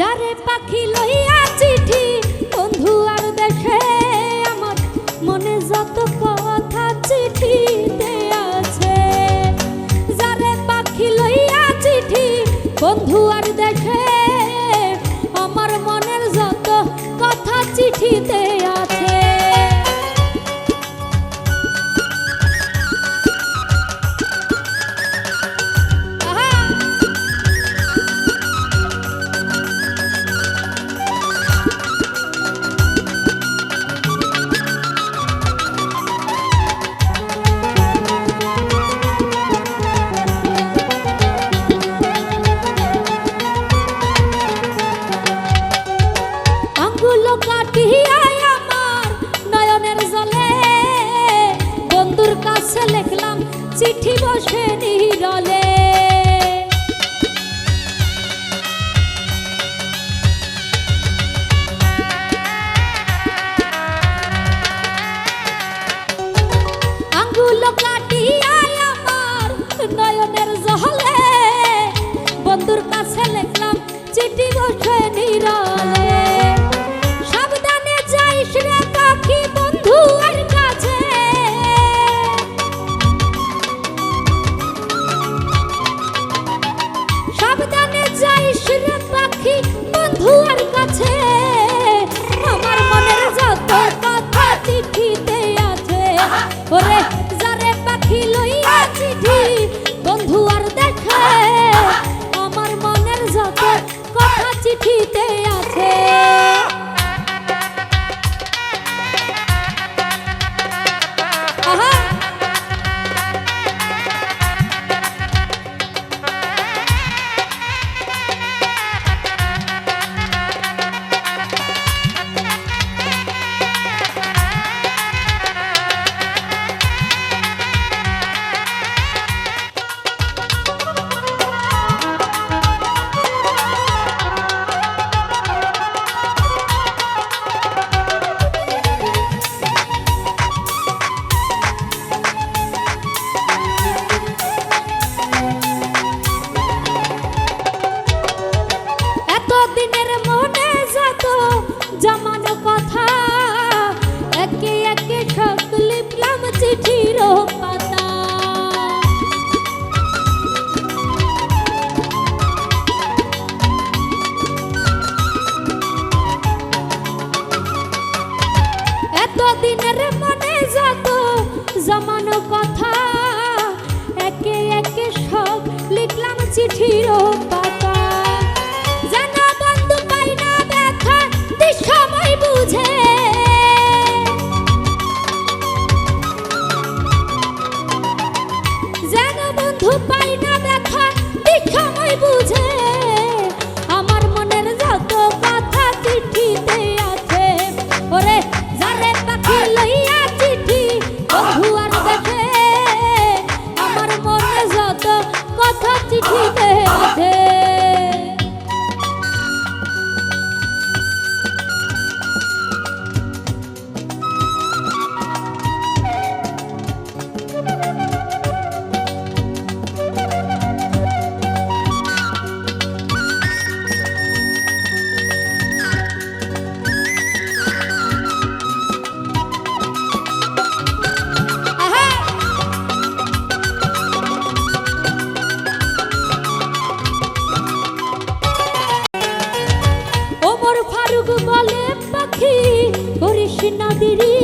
যারে পাখি লইয়া চিঠি, বন্ধু আর দেখে আমার মনে যত কথা চিঠিতে আছে। যারে পাখি লইয়া চিঠি, বন্ধু আর দেখে আমার মনের যত কথা চিঠিতে চিঠি বসে নিরলে। আঙ্গুল কাটিয়া আমার নয়নের জহলে বন্ধুর কাছে লেখলাম চিঠি বসে নিরলে। নাদিরি